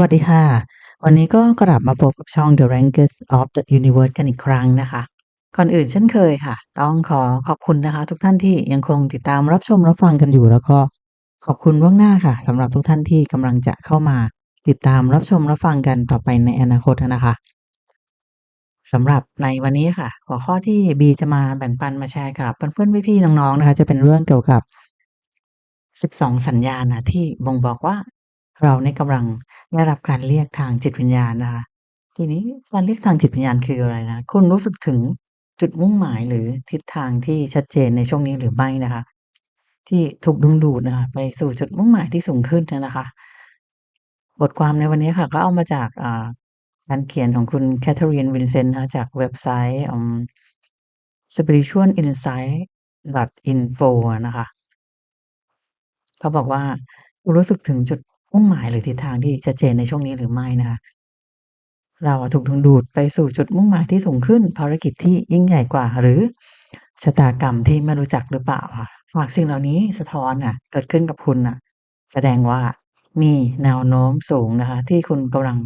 วัสดีค่ะ วันนี้ก็กลับมาพบกับช่อง The Rankers of the Universe กันอีกครั้งนะคะ ก่อนอื่นเช่นเคยค่ะ ต้องขอขอบคุณนะคะ ทุกท่านที่ยังคงติดตามรับชมรับฟังกันอยู่แล้วก็ขอบคุณล่วงหน้าค่ะสำหรับทุกท่านที่กำลังจะเข้ามาติดตามรับชมรับฟังกันต่อไปในอนาคตนะคะสำหรับในวันนี้ค่ะ หัวข้อที่บีจะมาแบ่งปันมาแชร์กับเพื่อนๆพี่ๆน้องๆนะคะ จะเป็นเรื่องเกี่ยวกับ 12 สัญญาณนะที่บ่งบอกว่า เราเนี่ยกำลังได้รับการเรียกทางจิตวิญญาณนะคะ ทีนี้การเรียกทางจิตวิญญาณคืออะไรนะ คุณรู้สึกถึงจุดมุ่งหมายหรือทิศทางที่ชัดเจนในช่วงนี้หรือไม่นะคะ ที่ถูกดึงดูดนะคะไปสู่จุดมุ่งหมายที่สูงขึ้นนะคะ บทความในวันนี้ค่ะ ก็เอามาจากอ่าการเขียนของคุณแคทเธอรีนวินเซนต์นะคะจากเว็บไซต์ spiritualinsight.info นะคะ เขาบอกว่าคุณรู้สึกถึงจุด มุ่งหมายหรือทิศทางที่ชัดเจนในช่วงนี้หรือไม่นะคะ เราถูกดึงดูดไปสู่จุดมุ่งหมายที่สูงขึ้น ภารกิจที่ยิ่งใหญ่กว่า หรือชะตากรรมที่ไม่รู้จักหรือเปล่าค่ะหากสิ่งเหล่านี้สะท้อนน่ะ เกิดขึ้นกับคุณน่ะ แสดงว่ามีแนวโน้มสูงนะคะ ที่คุณกำลัง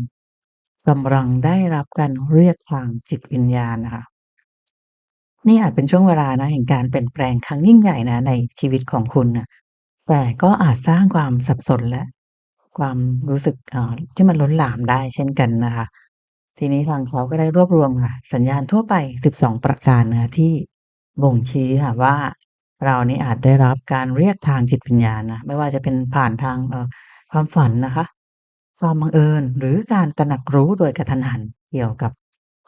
กำลังได้รับการเรียกทางจิตวิญญาณนะคะนี่อาจเป็นช่วงเวลานะแห่งการเปลี่ยนแปลงครั้งยิ่งใหญ่นะในชีวิตของคุณน่ะแต่ก็อาจสร้างความสับสนและ ความรู้สึก อ่อที่มันล้นหลามได้เช่นกันนะคะ ทีนี้ทางเขาก็ได้รวบรวมค่ะ สัญญาณทั่วไป 12 ประการนะคะ ที่บ่งชี้ค่ะว่า เรานี่อาจได้รับการเรียกทางจิตวิญญาณนะ ไม่ว่าจะเป็นผ่านทาง เอ่อ ความฝันนะคะ ความบังเอิญ หรือการตระหนักรู้โดยกระทันหันเกี่ยวกับ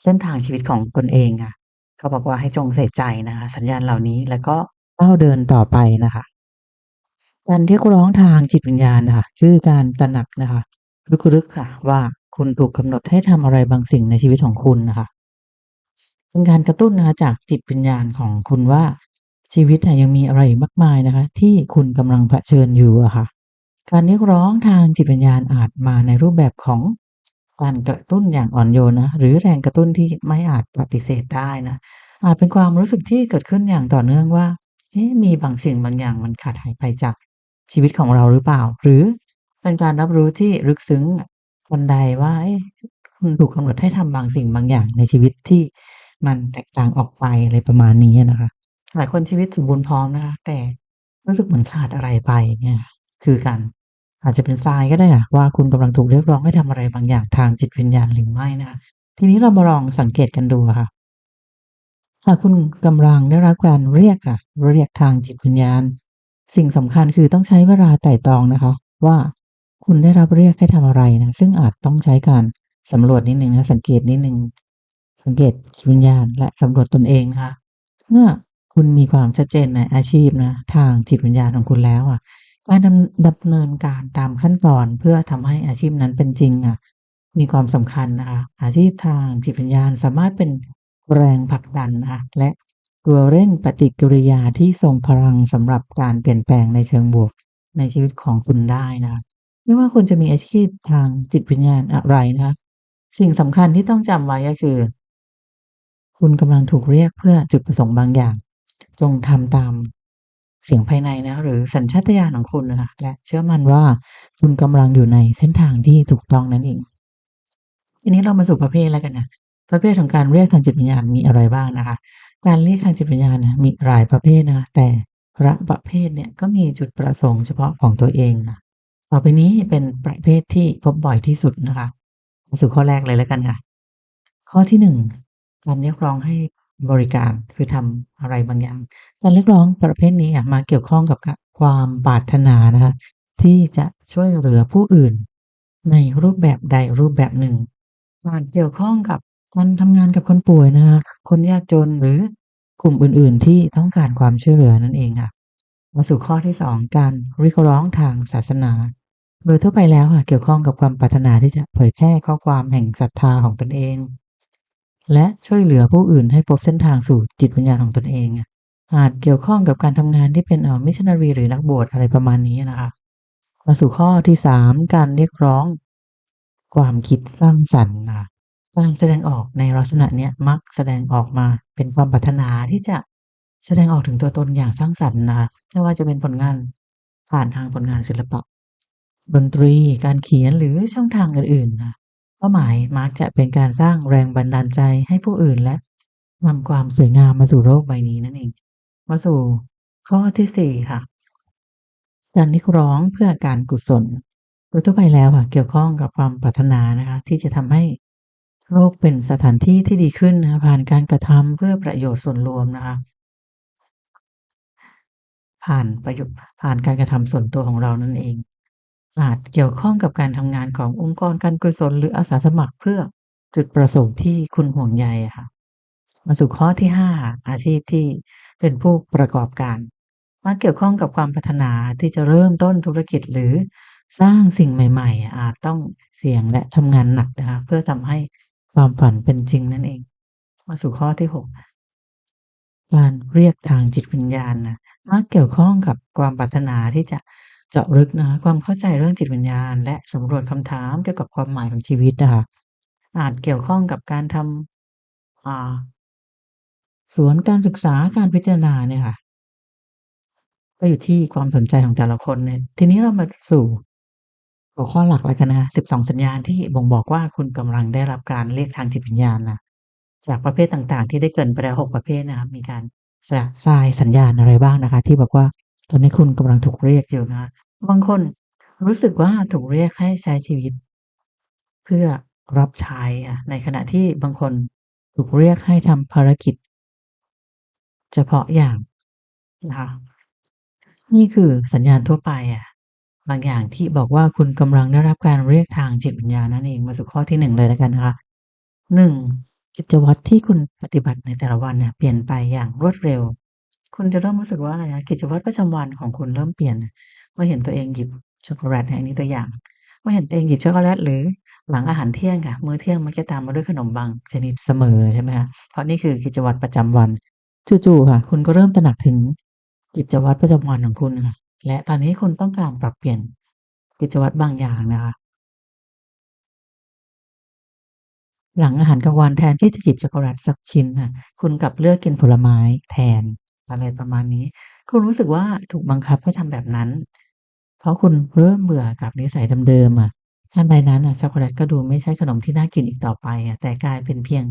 เส้นทางชีวิตของตนเองค่ะ เขาบอกว่าให้จงใส่ใจนะคะ สัญญาณเหล่านี้แล้วก็ก้าวเดินต่อไปนะคะ การเรียกร้องทางจิตวิญญาณนะค่ะคือการตระหนักนะคะลึกๆค่ะ ว่าคุณถูกกำหนดให้ทำอะไรบางสิ่งในชีวิตของคุณนะคะเป็นการกระตุ้นนะคะจากจิตวิญญาณของคุณว่าชีวิตยังมีอะไรมากมายนะคะ ที่คุณกำลังเผชิญอยู่อะค่ะ การเรียกร้องทางจิตวิญญาณอาจมาในรูปแบบของการกระตุ้นอย่างอ่อนโยนนะหรือแรงกระตุ้นที่ไม่อาจปฏิเสธได้นะอาจเป็นความรู้สึกที่เกิดขึ้นอย่างต่อเนื่องว่ามีบางสิ่งบางอย่างมันขาดหายไปจาก ชีวิตของเราหรือเปล่า หรือเป็นการรับรู้ที่ลึกซึ้งทันใดว่าเอ๊ะคุณถูกกำหนดให้ทำบางสิ่งบางอย่างในชีวิตที่มันแตกต่างออกไปอะไรประมาณนี้นะคะ หลายคนชีวิตสมบูรณ์พร้อมนะคะ แต่รู้สึกเหมือนขาดอะไรไปเนี่ย คือการอาจจะเป็น sign ก็ได้ค่ะว่าคุณกำลังถูกเรียกร้องให้ทำอะไรบางอย่างทางจิตวิญญาณหรือไม่นะคะทีนี้เรามาลองสังเกตกันดูค่ะหากคุณกำลังได้รับการเรียกค่ะเรียกทางจิตวิญญาณ สิ่งสำคัญคือต้องใช้เวลาไต่ตรองนะคะ ว่าคุณได้รับเรียกให้ทำอะไรนะ ซึ่งอาจต้องใช้การสำรวจนิดหนึ่งนะสังเกตนิดหนึ่งสังเกตจิตวิญญาณและสำรวจตนเองนะคะ เมื่อคุณมีความชัดเจนในอาชีพนะทางจิตวิญญาณของคุณแล้วอะการดำดำเนินการตามขั้นตอนเพื่อทำให้อาชีพนั้นเป็นจริงอะมีความสำคัญนะคะอาชีพทางจิตวิญญาณสามารถเป็นแรงผลักดันนะคะและ ตัวเร่งปฏิกิริยาที่ทรงพลังสำหรับการเปลี่ยนแปลงในเชิงบวกในชีวิตของคุณได้นะไม่ว่าคุณจะมีอาชีพทางจิตวิญญาณอะไรนะสิ่งสำคัญที่ต้องจำไว้ก็คือ คุณกำลังถูกเรียกเพื่อจุดประสงค์บางอย่าง จงทำตามเสียงภายในนะหรือสัญชาตญาณของคุณนะคะและเชื่อมั่นว่าคุณกำลังอยู่ในเส้นทางที่ถูกต้องนั่นเองทีนี้เรามาสู่ประเภทแล้วกันนะประเภทของการเรียกทางจิตวิญญาณมีอะไรบ้างนะคะ การเรียกทางจิตวิญญาณนะมีหลายประเภทนะคะแต่ละประเภทเนี่ยก็มีจุดประสงค์เฉพาะของตัวเองค่ะต่อไปนี้เป็นประเภทที่พบบ่อยที่สุดนะคะมาสู่ข้อแรกเลยแล้วกันค่ะ ข้อที่1การเรียกร้องให้บริการคือทำอะไรบางอย่าง การเรียกร้องประเภทนี้มาเกี่ยวข้องกับความปรารถนานะคะที่จะช่วยเหลือผู้อื่น ในรูปแบบใดรูปแบบหนึ่งอาจเกี่ยวข้องกับ การทำงานกับคนป่วยนะคะคนยากจนหรือกลุ่มอื่น ๆ ที่ต้องการความช่วยเหลือนั่นเองค่ะ มาสู่ข้อที่2การเรียกร้องทางศาสนา โดยทั่วไปแล้วค่ะเกี่ยวข้องกับความปรารถนาที่จะเผยแพร่ข้อความแห่งศรัทธาของตนเอง และช่วยเหลือผู้อื่นให้พบเส้นทางสู่จิตวิญญาณของตนเอง อาจเกี่ยวข้องกับการทำงานที่เป็นมิชชันนารีหรือนักบวชอะไรประมาณนี้นะคะมาสู่ข้อที่3การเรียกร้อง ความคิดสร้างสรรค์ค่ะ การแสดงออกในลักษณะเนี้ยมักแสดงออกมาเป็นความปรารถนาที่จะแสดงออกถึงตัวตนอย่างสร้างสรรค์นะคะไม่ว่าจะเป็นผลงานผ่านทางผลงานศิลปะ ดนตรีการเขียนหรือช่องทางอื่นๆค่ะเป้าหมายมักจะเป็นการสร้างแรงบันดาลใจให้ผู้อื่นและนำความสวยงามมาสู่โลกใบนี้นั่นเองมาสู่ข้อที่4ค่ะการเรียกร้องเพื่อการกุศลโดยทั่วไปแล้วค่ะ เกี่ยวข้องกับความปรารถนานะคะ ที่จะทำให้ โลกเป็นสถานที่ที่ดีขึ้นนะผ่านการกระทำเพื่อประโยชน์ส่วนรวมนะคะผ่านประโยชน์ผ่านการกระทำส่วนตัวของเรานั่นเอง อาจเกี่ยวข้องกับการทำงานขององค์กรการกุศลหรืออาสาสมัครเพื่อจุดประสงค์ที่คุณห่วงใยค่ะ มาสู่ข้อที่5ค่ะอาชีพที่เป็นผู้ประกอบการมักเกี่ยวข้องกับความปรารถนาที่จะเริ่มต้นธุรกิจหรือสร้างสิ่งใหม่ ๆ อาจต้องเสี่ยงและทำงานหนักนะคะเพื่อทำให้ ความฝันเป็นจริงนั่นเอง มาสู่ข้อที่6กการเรียกทางจิตวิญญาณนะมักเกี่ยวข้องกับความปรารถนาที่จะเจาะลึกนะความเข้าใจเรื่องจิตวิญญาณ และสำรวจคำถามเกี่ยวกับความหมายของชีวิตอะค่ะอาจเกี่ยวข้องกับการทำอ่าสวนการศึกษาการพิจารณาเนี่ยค่ะ ก็อยู่ที่ความสนใจของแต่ละคนเนี่ยทีนี้เรามาสู่ หัวข้อหลักแล้วกันนะคะ 12 สัญญาณที่บ่งบอกว่าคุณกำลังได้รับการเรียกทางจิตวิญญาณนะจากประเภทต่างๆ ที่ได้เกรินไปแล้ว6ประเภทนะครับมีการสะทรายสัญญาณอะไรบ้างนะคะ ที่บอกว่าตอนนี้คุณกำลังถูกเรียกอยู่นะคะบางคนรู้สึกว่าถูกเรียกให้ใช้ชีวิต เพื่อรับใช้ค่ะในขณะที่บางคนถูกเรียกให้ทำภารกิจ เฉพาะอย่างนะคะนี่คือสัญญาณทั่วไปอะางอย่างที่บอกว่าคุณกำลังได้รับการเรียกทางจิตวิญญาณนั่นเองมาสู่ข้อที่1เลยแล้วกันนะคะ1กิจวัตรที่คุณปฏิบัติในแต่ละวันเนี่ยเปลี่ยนไปอย่างรวดเร็ว คุณจะเริ่มรู้สึกว่าอะไรคะกิจวัตรประจำวันของคุณเริ่มเปลี่ยนเมื่อเห็นตัวเองหยิบช็อกโกแลตอันนี้ตัวอย่างเมื่อเห็นตัวเองหยิบช็อกโกแลตหรือหลังอาหารเที่ยงค่ะมื้อเที่ยงมักจะตามมาด้วยขนมบางชนิดเสมอใช่ไหมคะเพราะนี่คือกิจวัตรประจำวันจู่ๆค่ะ คุณก็เริ่มตระหนักถึงกิจวัตรประจำวันของคุณค่ะ และตอนนี้คุณต้องการปรับเปลี่ยนกิจวัตรบางอย่างนะคะ หลังอาหารกลางวันแทนที่จะหยิบช็อกโกแลตสักชิ้นค่ะคุณกลับเลือกกินผลไม้แทนอะไรประมาณนี้ คุณรู้สึกว่าถูกบังคับให้ทำแบบนั้น เพราะคุณเริ่มเบื่อกับนิสัยเดิมๆอะทันใดนั้นน่ะช็อกโกแลตก็ดูไม่ใช่ขนมที่น่ากินอีกต่อไปอะแต่กลายเป็นเพียง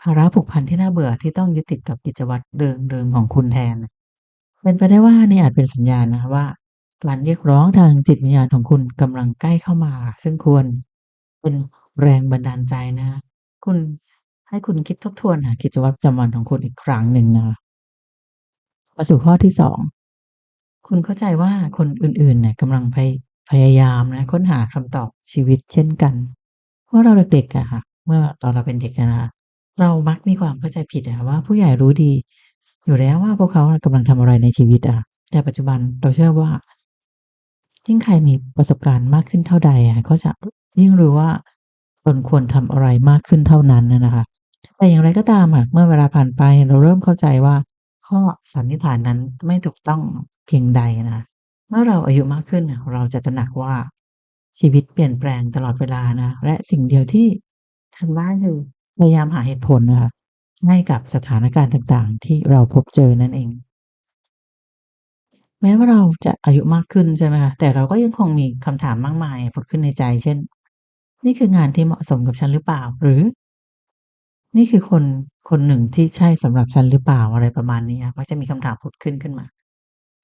ภาระผูกพันที่น่าเบื่อที่ต้องยึดติดกับกิจวัตรเดิมๆของคุณแทน เป็นไปได้ว่านี่อาจเป็นสัญญาณนะคะว่าการเรียกร้องทางจิตวิญญาณของคุณกำลังใกล้เข้ามา ซึ่งควรเป็นแรงบันดาลใจนะ คุณให้คุณคิดทบทวนหากิจวัตรประจำวันของคุณอีกครั้งหนึ่งนะคะมาสู่ข้อที่2คุณเข้าใจว่าคนอื่นๆเนี่ยกำลังพยพยายามนะค้นหาคำตอบชีวิตเช่นกันเมื่อเราเด็กๆอะค่ะ เมื่อตอนเราเป็นเด็กนะเรามักมีความเข้าใจผิดอะค่ะว่าผู้ใหญ่รู้ดี อยู่แล้วว่าพวกเขาอะกำลังทำอะไรในชีวิตอะแต่ปัจจุบันเราเชื่อว่ายิ่งใครมีประสบการณ์มากขึ้นเท่าใดอะก็จะยิ่งรู้ว่าตนควรทำอะไรมากขึ้นเท่านั้นนะคะแต่อย่างไรก็ตามค่ะ เมื่อเวลาผ่านไปเราเริ่มเข้าใจว่า ข้อสันนิษฐานนั้นไม่ถูกต้องเพียงใดนะเมื่อเราอายุมากขึ้นน่ะเราจะตระหนักว่าชีวิตเปลี่ยนแปลงตลอดเวลานะ และสิ่งเดียวที่ทำได้คือพยายามหาเหตุผลนะค่ะ ให้กับสถานการณ์ต่างๆ ที่เราพบเจอนั่นเอง แม้ว่าเราจะอายุมากขึ้นใช่ไหมคะแต่เราก็ยังคงมีคำถามมากมายผุดขึ้นในใจ เช่น นี่คืองานที่เหมาะสมกับฉันหรือเปล่า?หรือ นี่คือคนคนหนึ่งที่ใช่สำหรับฉันหรือเปล่า?อะไรประมาณนี้ค่ะมักจะมีคำถามผุดขึ้นขึ้นมา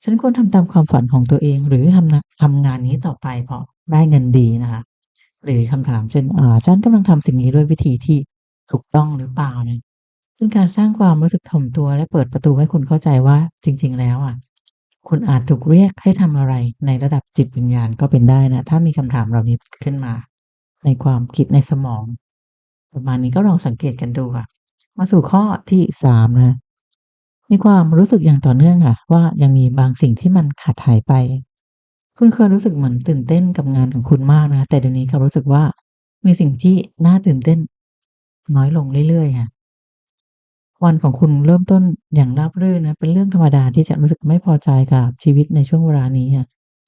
ฉันควรทำตามความฝันของตัวเอง หรือทำนะทำงานนี้ต่อไปเพราะได้เงินดีนะคะหรือคำถามเช่นอ่าฉันกำลังทำสิ่งนี้ด้วยวิธีที่ถูกต้องหรือเปล่าเนี่ย เป็นการสร้างความรู้สึกถ่อมตัวและเปิดประตูให้คุณเข้าใจว่าจริง ๆ แล้วอะ คุณอาจถูกเรียกให้ทำอะไรในระดับจิตวิญญาณก็เป็นได้นะ ถ้ามีคำถามเหล่านี้ขึ้นมา ในความคิดในสมอง ประมาณนี้ก็ลองสังเกตกันดูค่ะ มาสู่ข้อที่3นะคะมีความรู้สึกอย่างต่อเนื่องค่ะ ว่ายังมีบางสิ่งที่มันขาดหายไป คุณเคยรู้สึกเหมือนตื่นเต้นกับงานของคุณมากนะ แต่เดี๋ยวนี้กลับรู้สึกว่ามีสิ่งที่น่าตื่นเต้น น้อยลงเรื่อยๆค่ะ วันของคุณเริ่มต้นอย่างราบรื่นนะ เป็นเรื่องธรรมดาที่จะรู้สึกไม่พอใจกับชีวิตในช่วงเวลานี้อะ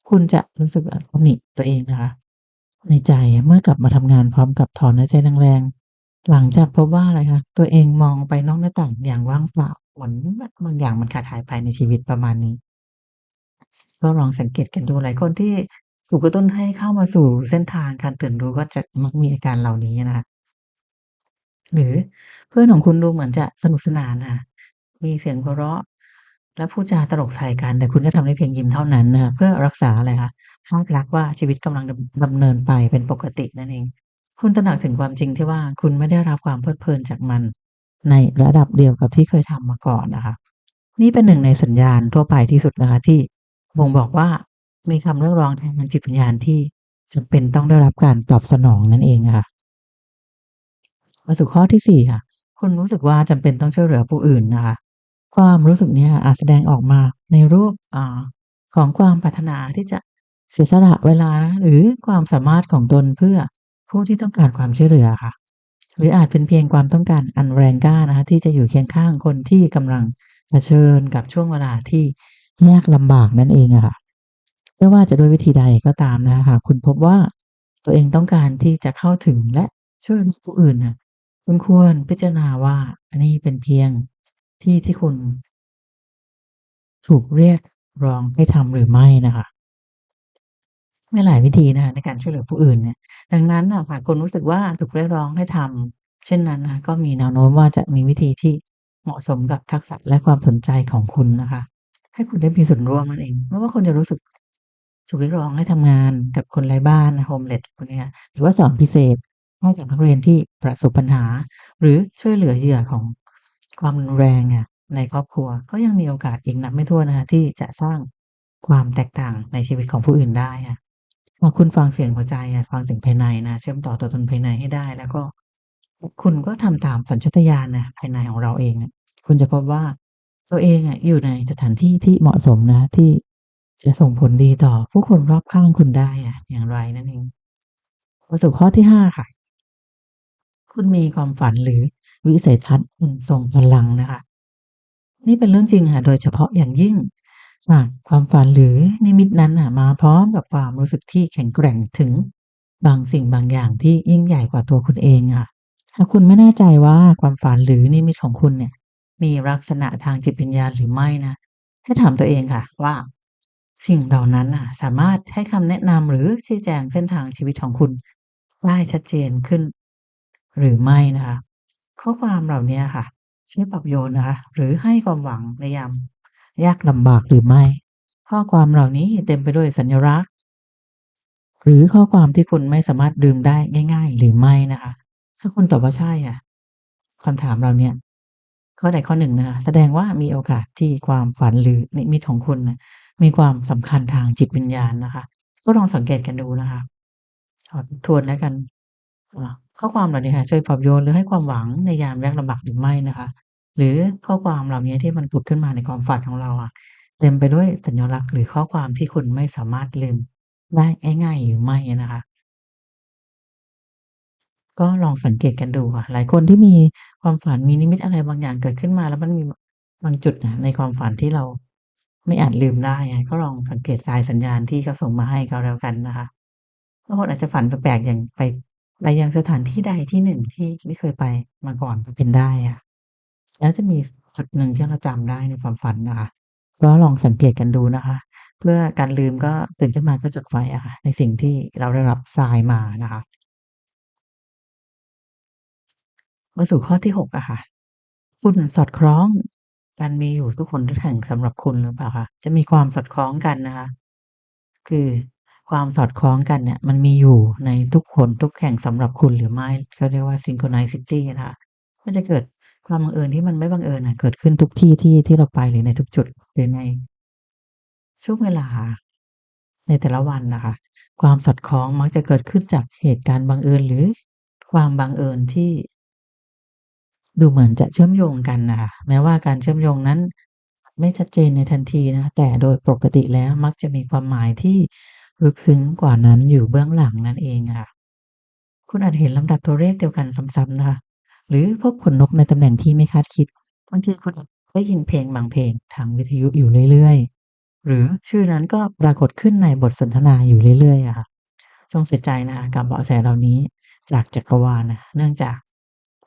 คุณจะรู้สึกตำหนิตัวเองนะคะ ในใจเมื่อกลับมาทำงานพร้อมกับถอนหายใจแรงๆหลังจากพบว่าอะไรคะตัวเองมองไปนอกหน้าต่างอย่างว่างเปล่าเหมือนบบบางอย่างมันขาดหายไปในชีวิตประมาณนี้ ก็ลองสังเกตกันดูหลายคนที่ถูกกระตุ้นให้เข้ามาสู่เส้นทางการตื่นรู้ก็จะมักมีอาการเหล่านี้นะคะ หรือเพื่อนของคุณดูเหมือนจะสนุกสนานค่ะมีเสียงหัวเราะ และพูดจาตลกใส่กัน แต่คุณก็ทำได้เพียงยิ้มเท่านั้นนะคะเพื่อรักษาอะไรคะภาพลักษณ์ว่าชีวิตกำลังดำดำเนินไปเป็นปกตินั่นเอง คุณตระหนักถึงความจริงที่ว่าคุณไม่ได้รับความเพลิดเพลินจากมัน ในระดับเดียวกับที่เคยทำมาก่อนนะคะ นี่เป็นหนึ่งในสัญญาณทั่วไปที่สุดนะคะที่บ่งบอกว่ามีคำเรียกร้องทางจิตวิญญาณที่จำเป็นต้องได้รับการตอบสนองนั่นเองค่ะ มาสู่ข้อที่4ค่ะ คุณรู้สึกว่าจำเป็นต้องช่วยเหลือผู้อื่นนะคะ ความรู้สึกนี้อาจแสดงออกมาในรูปอของความปรารถนาที่จะเสียสละเวลาหรือความสามารถของตนเพื่อผู้ที่ต้องการความช่วยเหลือค่ะ หรืออาจเป็นเพียงความต้องการอันแรงกล้านะคะที่จะอยู่เคียงข้างคนที่กำลังเผชิญกับช่วงเวลาที่ยากลำบากนั่นเองอะค่ะไม่ว่าจะด้วยวิธีใดก็ตามนะคะคุณพบว่าตัวเองต้องการที่จะเข้าถึงและช่วยเหลือผู้อื่นนะ คุณควรพิจารณาว่า อันนี้เป็นเพียงที่ที่คุณ ถูกเรียกร้องให้ทำหรือไม่นะคะมีหลายวิธีนะคะในการช่วยเหลือผู้อื่นเนี่ย ดังนั้นหากคุณรู้สึกว่าถูกเรียกร้องให้ทำเช่นนั้นนะก็มีแนวโน้มว่าจะมีวิธีที่เหมาะสมกับทักษะและความสนใจของคุณนะคะ ให้คุณได้มีส่วนร่วมนั่นเองไม่ว่าคุณจะรู้สึกถูกเรียกร้องให้ทำงานกับคนไร้บ้านโฮมเลสพวเนี้ยหรือว่าสอนพิเศษ ให้กับนักเรียนที่ประสบปัญหา หรือช่วยเหลือเหยื่อของความรุนแรงในครอบครัวก็ยังมีโอกาสอีกนับไม่ถ้วนนะคะที่จะสร้างความแตกต่างในชีวิตของผู้อื่นได้ค่ะพอคุณฟังเสียงหัวใจฟังเสียงภายในนะเชื่อมต่อตัวตนภายในให้ได้ แล้วก็ คุณก็ทำตามสัญชาตญาณนะภายในของเราเองอะคุณจะพบว่าตัวเองอะอยู่ในสถานที่ที่เหมาะสมนะที่จะส่งผลดีต่อผู้คนรอบข้างคุณได้อะอย่างไรนั่นเองมาสู่ข้อที่5ค่ะ คุณมีความฝันหรือวิสัยทัศน์อันทรงพลังนะคะ นี่เป็นเรื่องจริงค่ะโดยเฉพาะอย่างยิ่งความฝันหรือนิมิตนั้นมาพร้อมกับความรู้สึกที่แข็งแกร่งถึงบางสิ่งบางอย่างที่ยิ่งใหญ่กว่าตัวคุณเองค่ะหาคุณไม่แน่ใจว่าความฝันหรือนิมิตของคุณเนี่ย มีลักษณะทางจิตวิญญาณหรือไม่นะให้ถามตัวเองค่ะว่า สิ่งเหล่านั้นสามารถให้คำแนะนำหรือชี้แจงเส้นทางชีวิตของคุณได้ชัดเจนขึ้น หรือไม่นะคะ ข้อความเหล่านี้ค่ะช่วยปลอบโยนนะคะ หรือให้ความหวังในยามยากลำบากหรือไม่ ข้อความเหล่านี้เต็มไปด้วยสัญลักษณ์ หรือข้อความที่คุณไม่สามารถลืมได้ง่าย ๆ หรือไม่นะคะ ถ้าคุณตอบว่าใช่อะคำถามเหล่าเนี้ยข้อใดข้อหนึ่งนะคะ แสดงว่ามีโอกาสที่ความฝันหรือนิมิตของคุณนะมีความสำคัญทางจิตวิญญาณนะคะ ก็ลองสังเกตกันดูนะคะทวนแล้วกัน ข้อความเหล่านี้ค่ะช่วยปลอบโยนหรือให้ความหวังในยามยากลำบากหรือไม่นะคะ หรือข้อความเหล่านี้ที่มันผุดขึ้นมาในความฝันของเราอะเต็มไปด้วยสัญลักษณ์หรือข้อความที่คุณไม่สามารถลืมได้ง่ายๆหรือไม่นะคะ ก็ลองสังเกตกันดูค่ะ หลายคนที่มีความฝันมีนิมิตอะไรบางอย่างเกิดขึ้นมา แล้วมันมีบางจุดนะในความฝันที่เราไม่อาจลืมได้ก็ลองสังเกตสายสัญญาณที่เขาส่งมาให้ก็แล้วกันนะคะบางคนอาจจะฝันแปลกๆอย่างไป ไปยังสถานที่ใดที่หนึ่งที่ไม่เคยไปมาก่อนก็เป็นได้ค่ะ แล้วจะมีจุดหนึ่งที่เราจำได้ในความฝันนะคะ ก็ลองสังเกตกันดูนะคะ เพื่อกันลืมก็ตื่นขึ้นมาก็จดไว้อะค่ะ ในสิ่งที่เราได้รับทรายมานะคะ มาสู่ข้อที่6อะค่ะ คุณสอดคล้องกันมีอยู่ทุกคนทุกแห่งสำหรับคุณหรือเปล่าคะ?จะมีความสอดคล้องกันนะคะ คือ ความสอดคล้องกันเนี่ยมันมีอยู่ในทุกคนทุกแห่งสำหรับคุณหรือไม่เขาเรียกว่า synchronicity นะคะมันจะเกิดความบังเอิญที่มันไม่บังเอิญน่ะเกิดขึ้นทุกที่ที่ที่เราไปหรือในทุกจุดหรือในช่วงเวลา ในแต่ละวันนะคะ ความสอดคล้องมักจะเกิดขึ้นจากเหตุการณ์บังเอิญหรือความบังเอิญที่ ดูเหมือนจะเชื่อมโยงกันนะคะแม้ว่าการเชื่อมโยงนั้น ไม่ชัดเจนในทันทีนะคะแต่โดยปกติแล้วมักจะมีความหมายที่ ลึกซึ้งกว่านั้นอยู่เบื้องหลังนั่นเองค่ะ คุณอาจเห็นลำดับตัวเลขเดียวกันซ้ำๆนะคะ หรือพบขนนกในตำแหน่งที่ไม่คาดคิดบางทีคุณอาจได้ยินเพลงบางเพลงทางวิทยุอยู่เรื่อยๆ หรือชื่อนั้นก็ปรากฏขึ้นในบทสนทนาอยู่เรื่อยๆค่ะ จงใส่ใจนะคะกับเบาะแสเหล่านี้จากจักรวาลนะ เนื่องจาก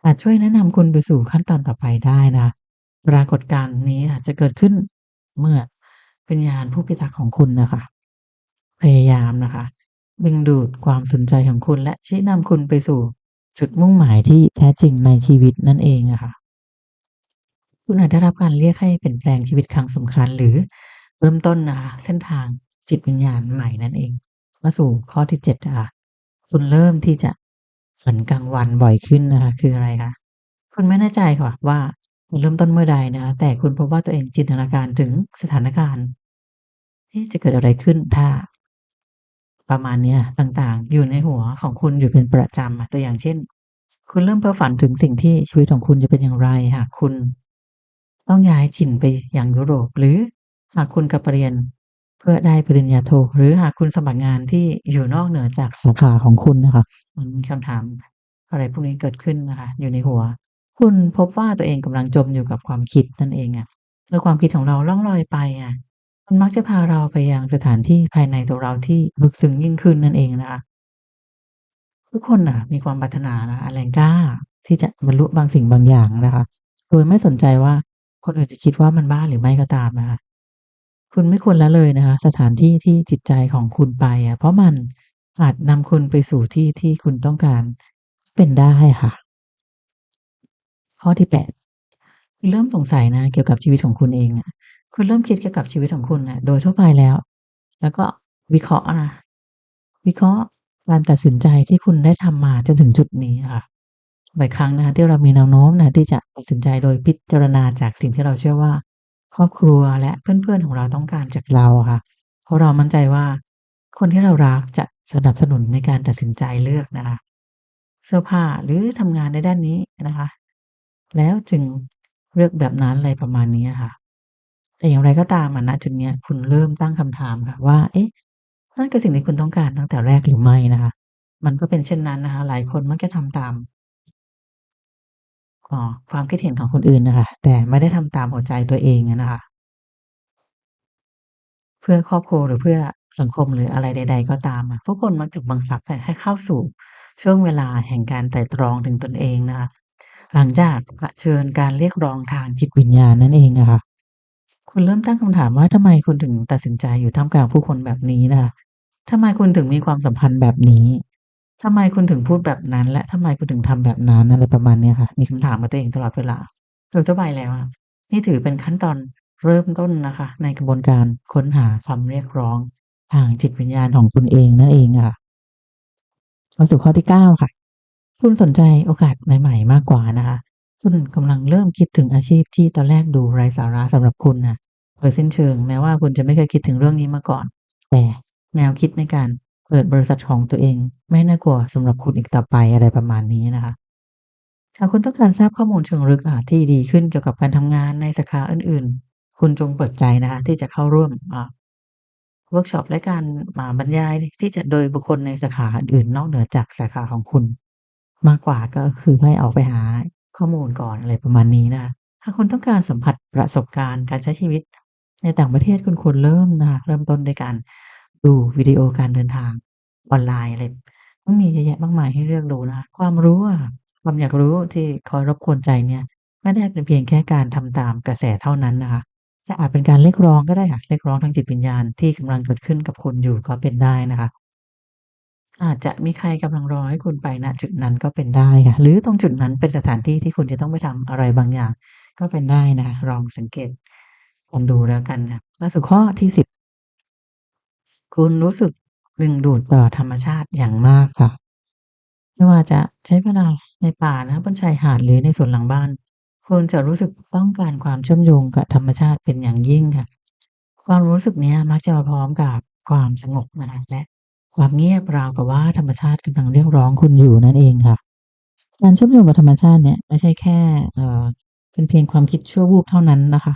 อาจช่วยแนะนำคุณไปสู่ขั้นตอนต่อไปได้นะ ปรากฏการณ์นี้อาจจะเกิดขึ้นเมื่อวิญญาณผู้พิทักษ์ของคุณนะคะ พยายามนะคะ ดึงดูดความสนใจของคุณ และชี้นำคุณไปสู่จุดมุ่งหมายที่แท้จริงในชีวิตนั่นเองอะค่ะ คุณอาจได้รับการเรียกให้เปลี่ยนแปลงชีวิตครั้งสำคัญ หรือเริ่มต้นนะคะเส้นทางจิตวิญญาณใหม่นั่นเอง มาสู่ข้อที่7อะค่ะ คุณเริ่มที่จะฝันกลางวันบ่อยขึ้นนะคะ คืออะไรคะ?คุณไม่แน่ใจค่ะว่าคุณเริ่มต้นเมื่อใดนะคะ แต่คุณพบว่าตัวเองจินตนาการถึงสถานการณ์เอ๊ะจะเกิดอะไรขึ้นถ้า ประมาณเนี้ยต่างๆ อยู่ในหัวของคุณอยู่เป็นประจำอะตัวอย่างเช่น คุณเริ่มเพ้อฝันถึงสิ่งที่ชีวิตของคุณจะเป็นอย่างไรหากคุณ ต้องย้ายถิ่นไปอยังยุโรป หรือหากคุณกลับไปเรียน เพื่อได้ปริญญาโท หรือหากคุณสมัครงานที่อยู่นอกเหนือจากสาขาของคุณนะคะ มันมีคำถามอะไรพวกนี้เกิดขึ้นนะคะ อยู่ในหัว คุณพบว่าตัวเองกำลังจมอยู่กับความคิดนั่นเองอะเมื่อความคิดของเราล่องลอยไปอะ มันมักจะพาเราไปยังสถานที่ภายในตัวเราที่ลึกซึ้งยิ่งขึ้นนั่นเองนะคะ ทุกคนน่ะ มีความปรารถนานะคะแรงกล้าที่จะบรรลุบางสิ่งบางอย่างนะคะ โดยไม่สนใจว่าคนอื่นจะคิดว่ามันบ้าหรือไม่ก็ตามนะคะคุณไม่ควรละเลยนะคะ สถานที่ที่จิตใจของคุณไปอะเพราะมันอาจนำคุณไปสู่ที่ที่คุณต้องการเป็นได้ค่ะ ข้อที่8คุณเริ่มสงสัยนะ เกี่ยวกับชีวิตของคุณเองอะ คุณเริ่มคิดเกี่ยวกับชีวิตของคุณนะโดยทั่วไปแล้ว แล้วก็วิเคราะห์นะวิเคราะห์การตัดสินใจที่คุณได้ทำมาจนถึงจุดนี้ค่ะบ่อยครั้งนะคะที่เรามีแนวโน้มนะที่จะตัดสินใจโดยพิจารณาจากสิ่งที่เราเชื่อว่า ครอบครัวและเพื่อนๆของเราต้องการจากเราค่ะ เพราะเรามั่นใจว่า คนที่เรารักจะสนับสนุนในการตัดสินใจเลือกนะคะ เสื้อผ้าหรือทำงานในด้านนี้นะคะ แล้วจึงเลือกแบบนั้นอะไรประมาณนี้ค่ะ แต่อย่างไรก็ตามอะณจุดเนี้ยคุณเริ่มตั้งคำถามค่ะว่า เอ๊ะนั่นคือสิ่งที่คุณต้องการตั้งแต่แรกหรือไม่นะคะ มันก็เป็นเช่นนั้นนะคะ หลายคนมักจะทำตามออความคิดเห็นของคนอื่นนะคะ แต่ไม่ได้ทำตามหัวใจตัวเองนะคะ เพื่อครอบครัวหรือเพื่อสังคมหรืออะไรใด ๆ ก็ตามอะผู้คนมักถูกบังคับให้ให้เข้าสู่ช่วงเวลาแห่งการไต่ตรองถึงตนเองนะคะ หลังจากเผชิญการเรียกร้องทางจิตวิญญาณนั่นเองอะคะ คุณเริ่มตั้งคำถามว่าทำไมคุณถึงตัดสินใจอยู่ท่ามกลางผู้คนแบบนี้นะคะทำไมคุณถึงมีความสัมพันธ์แบบนี้ทำไมคุณถึงพูดแบบนั้น และทำไมคุณถึงทำแบบนั้นอะไรประมาณเนี้ยค่ะ มีคำถามกับตัวเองตลอดเวลาโดยทั่วไปแล้วอะนี่ถือเป็นขั้นตอนเริ่มต้นนะคะ ในกระบวนการค้นหาคำเรียกร้อง ทางจิตวิญญาณของคุณเองนั่นเองค่ะมาสู่ข้อที่9ค่ะ คุณสนใจโอกาสใหม่ ๆ มากกว่านะคะ คุณกำลังเริ่มคิดถึงอาชีพที่ตอนแรกดูไร้สาระสำหรับคุณนะโดยสิ้นเชิง แม้ว่าคุณจะไม่เคยคิดถึงเรื่องนี้มาก่อน แต่แนวคิดในการเปิดบริษัทของตัวเอง ไม่น่ากลัวสำหรับคุณอีกต่อไปอะไรประมาณนี้นะคะหากคุณต้องการทราบข้อมูลเชิงลึกอะที่ดีขึ้นเกี่ยวกับการทำงานในสาขาอื่น ๆ คุณจงเปิดใจนะคะที่จะเข้าร่วมอาเวิร์กช็อปและการอ่าบรรยายที่จัดโดยบุคคลในสาขาอื่นนอกเหนือจากสาขาของคุณ มากกว่าก็คือให้ออกไปหา ข้อมูลก่อน อะไรประมาณนี้นะคะ หากคุณต้องการสัมผัสประสบการณ์การใช้ชีวิตในต่างประเทศ คุณควรเริ่มนะคะ เริ่มต้นด้วยการดูวิดีโอการเดินทางออนไลน์อะไร มันมีเยอะแยะมากมายให้เลือกดูนะคะ ความรู้อะค่ะ ความอยากรู้ที่คอยรบกวนใจเนี่ย ไม่ได้เป็นเพียงแค่การทำตามกระแสเท่านั้นนะคะ แต่อาจเป็นการเรียกร้องก็ได้ค่ะ เรียกร้องทางจิตวิญญาณที่กำลังเกิดขึ้นกับคุณอยู่ก็เป็นได้นะคะ อาจจะมีใครกำลังรอให้คุณไปณจุดนั้นก็เป็นได้ค่ะ หรือตรงจุดนั้นเป็นสถานที่ที่คุณจะต้องไปทำอะไรบางอย่าง ก็เป็นได้นะลองสังเกตกันดูแล้วกันค่ะมาสู่ข้อที่10คุณรู้สึกดึงดูดต่อธรรมชาติอย่างมากค่ะ ไม่ว่าจะใช้เวลาในป่านะบนชายหาดหรือในสวนหลังบ้าน คุณจะรู้สึกต้องการความเชื่อมโยงกับธรรมชาติเป็นอย่างยิ่งค่ะ ความรู้สึกนี้มักจะมาพร้อมกับความสงบนะคะและ ความเงียบราวกับว่าธรรมชาติกำลังเรียกร้องคุณอยู่นั่นเองค่ะ การเชื่อมโยงกับธรรมชาติเนี่ยไม่ใช่แค่เอ่อเป็นเพียงความคิดชั่ววูบเท่านั้นนะคะ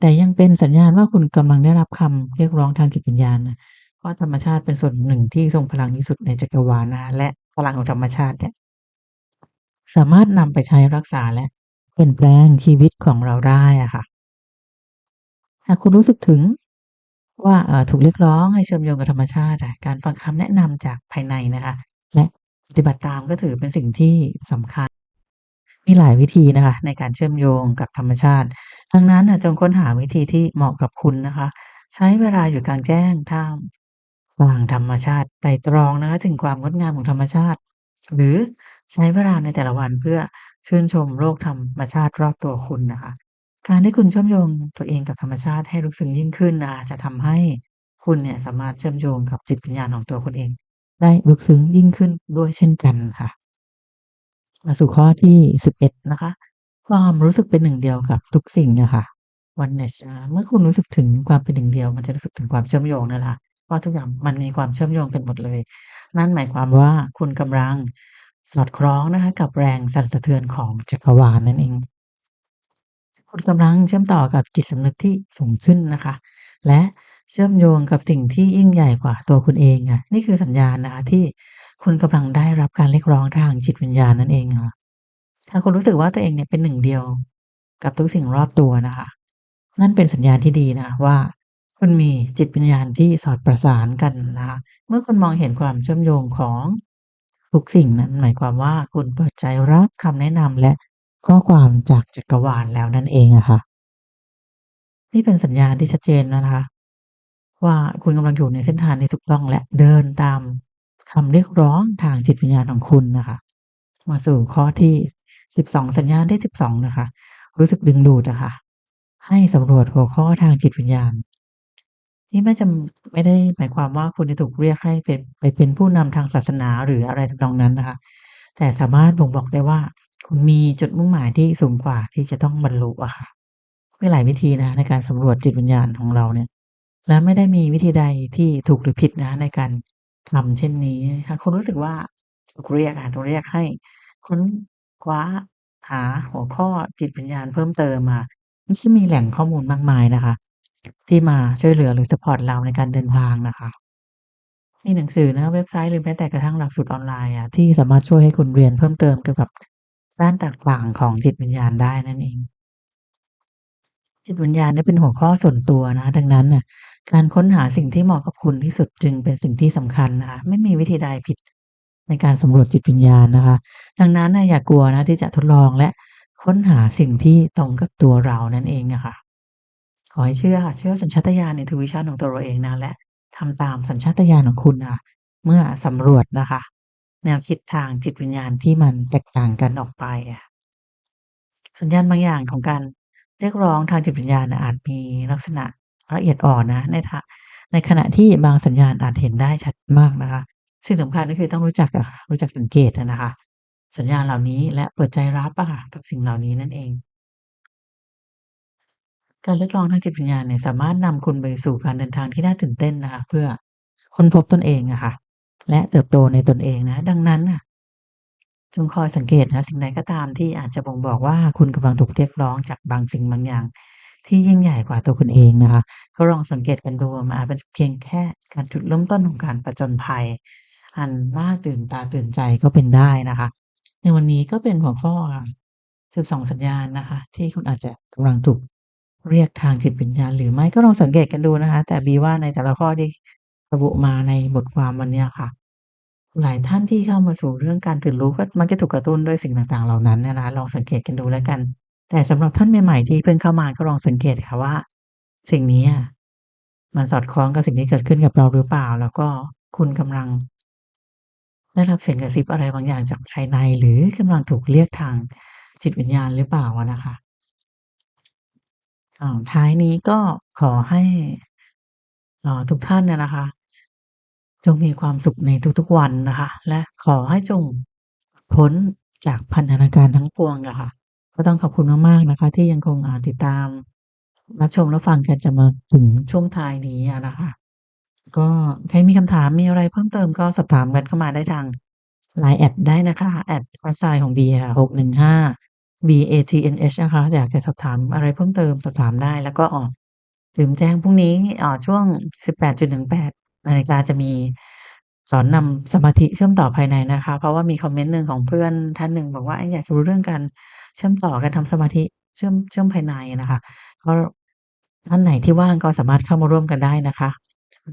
แต่ยังเป็นสัญญาณว่าคุณกำลังได้รับคำเรียกร้องทางจิตวิญญาณนะเพราะธรรมชาติเป็นส่วนหนึ่งที่ทรงพลังที่สุดในจักรวาลนะและพลังของธรรมชาติเนี่ยสามารถนำไปใช้รักษาและเปลี่ยนแปลงชีวิตของเราได้อะค่ะหากคุณรู้สึกถึง ว่าถูกเรียกร้องให้เชื่อมโยงกับธรรมชาติการฟังคำแนะนำจากภายในนะคะ และปฏิบัติตามก็ถือเป็นสิ่งที่สำคัญ มีหลายวิธีนะคะ ในการเชื่อมโยงกับธรรมชาติ ดังนั้นจงค้นหาวิธีที่เหมาะกับคุณนะคะ ใช้เวลาอยู่กลางแจ้งท่ามกลางธรรมชาติไต่ตรองนะคะถึงความงดงามของธรรมชาติ หรือใช้เวลาในแต่ละวันเพื่อชื่นชมโลกธรรมชาติรอบตัวคุณนะคะ การที่คุณเชื่อมโยงตัวเองกับธรรมชาติให้ลึกซึ้งยิ่งขึ้นนะคะ จะทำให้คุณเนี่ยสามารถเชื่อมโยงกับจิตวิญญาณของตัวคุณเอง ได้ลึกซึ้งยิ่งขึ้นด้วยเช่นกันค่ะ มาสู่ข้อที่11นะคะ ความรู้สึกเป็นหนึ่งเดียวกับทุกสิ่งอะค่ะ Oneness อ่าเมื่อคุณรู้สึกถึงความเป็นหนึ่งเดียว มันจะรู้สึกถึงความเชื่อมโยงนั่นแหละค่ะว่าทุกอย่างมันมีความเชื่อมโยงกันหมดเลย นั่นหมายความว่าคุณกำลังสอดคล้องนะคะ กับแรงสั่นสะเทือนของจักรวาลนั่นเอง คุณกำลังเชื่อมต่อกับจิตสำนึกที่สูงขึ้นนะคะ และเชื่อมโยงกับสิ่งที่ยิ่งใหญ่กว่าตัวคุณเองอะนี่คือสัญญาณนะคะที่คุณกำลังได้รับการเรียกร้องทางจิตวิญญาณนั่นเองค่ะ ถ้าคุณรู้สึกว่าตัวเองเนี่ยเป็นหนึ่งเดียวกับทุกสิ่งรอบตัวนะคะ นั่นเป็นสัญญาณที่ดีนะคะว่า คุณมีจิตวิญญาณที่สอดประสานกันนะคะ เมื่อคุณมองเห็นความเชื่อมโยงของทุกสิ่งนั้นหมายความว่าคุณเปิดใจรับคำแนะนำและ ข้อความจากจักรวาลแล้วนั่นเองอะค่ะ นี่เป็นสัญญาณที่ชัดเจนนะคะ ว่าคุณกำลังอยู่ในเส้นทางที่ถูกต้องและเดินตามคำเรียกร้องทางจิตวิญญาณของคุณนะคะ มาสู่ข้อที่12สัญญาณที่12นะคะ รู้สึกดึงดูดอะค่ะให้สำรวจหัวข้อทางจิตวิญญาณนี่ไม่จำไม่ได้หมายความว่าคุณจะถูกเรียกให้เป็นไปเป็นผู้นำทางศาสนาหรืออะไรทำนองนั้นนะคะ แต่สามารถบ่งบอกได้ว่า คุณมีจุดมุ่งหมายที่สูงกว่าที่จะต้องบรรลุอะค่ะมีหลายวิธีนะในการสำรวจจิตวิญญาณของเราเนี่ย และไม่ได้มีวิธีใดที่ถูกหรือผิดนะ ในการทำเช่นนี้หากคุณรู้สึกว่าถูกเรียกอะถูกเรียกให้ค้นคว้าหาหัวข้อจิตวิญญาณเพิ่มเติมมามันจะมีแหล่งข้อมูลมากมายนะคะ ที่มาช่วยเหลือหรือซัปอร์ตเราในการเดินทางนะคะมีหนังสือนะคะเว็บไซต์หรือแม้แต่กระทั่งหลักสูตรออนไลน์อะที่สามารถช่วยให้คุณเรียนเพิ่มเติมเกี่ยวกับ ด้านต่างๆของจิตวิญญาณได้นั่นเอง จิตวิญญาณนี่เป็นหัวข้อส่วนตัวนะ ดังนั้นน่ะ การค้นหาสิ่งที่เหมาะกับคุณที่สุดจึงเป็นสิ่งที่สำคัญนะคะไม่มีวิธีใดผิดในการสำรวจจิตวิญญาณนะคะ ดังนั้นนะอย่ากลัวนะที่จะทดลองและค้นหาสิ่งที่ตรงกับตัวเรานั่นเองอะค่ะ ขอให้เชื่อค่ะเชื่อสัญชาตญาณ Intuition ของตัวเราเองนะและทำตามสัญชาตญาณของคุณค่ะเมื่อสำรวจนะคะ แนวคิดทางจิตวิญญาณที่มันแตกต่างกันออกไปอะสัญญาณบางอย่างของการเรียกร้องทางจิตวิญญาณอาจมีลักษณะละเอียดอ่อนนะในทะในขณะที่บางสัญญาณอาจเห็นได้ชัดมากนะคะ สิ่งสำคัญก็คือต้องรู้จักอะค่ะรู้จักสังเกตอะนะคะ สัญญาณเหล่านี้และเปิดใจรับอะค่ะกับสิ่งเหล่านี้นั่นเอง การเรียกร้องทางจิตวิญญาณเนี่ยสามารถนำคุณไปสู่การเดินทางที่น่าตื่นเต้นนะคะ เพื่อค้นพบตนเองอะค่ะ และเติบโตในตนเองนะ ดังนั้นน่ะจงคอยสังเกตนะสิ่งใดก็ตามที่อาจจะบ่งบอกว่าคุณกำลังถูกเรียกร้องจากบางสิ่งบางอย่าง ที่ยิ่งใหญ่กว่าตัวคุณเองนะคะ ก็ลองสังเกตกันดูมาเป็นเพียงแค่การจุดเริ่มต้นของการผจญภัย อันน่าตื่นตาตื่นใจก็เป็นได้นะคะ ในวันนี้ก็เป็นหัวข้อค่ะ12สัญญาณนะคะ ที่คุณอาจจะกำลังถูกเรียกทางจิตวิญญาณหรือไม่ก็ลองสังเกตกันดูนะคะ แต่บีว่าในแต่ละข้อที่ระบุมาในบทความวันนี้ค่ะ หลายท่านที่เข้ามาสู่เรื่องการตื่นรู้ก็มักจะถูกกระตุ้นด้วยสิ่งต่างๆ เหล่านั้นนะคะลองสังเกตกันดูแล้วกัน แต่สำหรับท่านใหม่ๆที่เพิ่งเข้ามาก็ลองสังเกตค่ะว่า สิ่งนี้มันสอดคล้องกับสิ่งที่เกิดขึ้นกับเราหรือเปล่า แล้วก็คุณกำลังได้รับเสียงกระซิบอะไรบางอย่างจากภายใน หรือกำลังถูกเรียกทางจิตวิญญาณหรือเปล่านะคะท้ายนี้ก็ขอให้ทุกท่านเนี่ยนะคะ งมีความสุขในทุกๆวันนะคะ และขอให้จงพ้นจากพันธนาการทั้งปวงอะค่ะ ก็ต้องขอบคุณมากๆนะคะ ที่ยังคงติดตาม รับชมรับฟังกันจนมาถึงช่วงท้ายนี้นะคะ ก็ใครมีคำถามมีอะไรเพิ่มเติมก็สอบถามกันเข้ามาได้ทาง LINE แอดได้นะคะแอด @sign ของบีอะค่ะ615 BATNH นะคะ อยากจะสอบถามอะไรเพิ่มเติมสอบถามได้แล้วก็อ้อลืมแจ้งพรุ่งนี้อ่าช่วง 18:00-8 นาฬิกาจะมีสอนนำสมาธิเชื่อมต่อภายในนะคะ เพราะว่ามีคอมเมนต์หนึ่งของเพื่อนท่านหนึ่งบอกว่าอยากรู้เรื่องการเชื่อมต่อการทำสมาธิเชื่อมเชื่อมภายในนะคะก็ท่านไหนที่ว่างก็สามารถเข้ามาร่วมกันได้นะคะ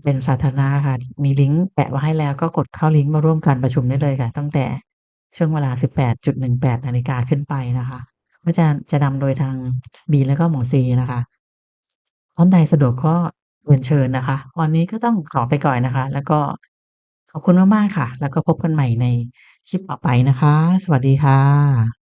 เป็นสาธารณะค่ะ มีลิงก์แปะไว้ให้แล้วก็กดเข้าลิงก์มาร่วมการประชุมได้เลยค่ะ ตั้งแต่ช่วงเวลา 18:18 นาฬิกาขึ้นไปนะคะก็จะจะนำโดยทางบีและก็หมอซีนะคะท่านใดสะดวกก็ เรียนเชิญนะคะ วันนี้ก็ต้องขอไปก่อนนะคะ แล้วก็ขอบคุณมาก ๆ ค่ะ แล้วก็พบกันใหม่ในคลิปต่อไปนะคะ สวัสดีค่ะ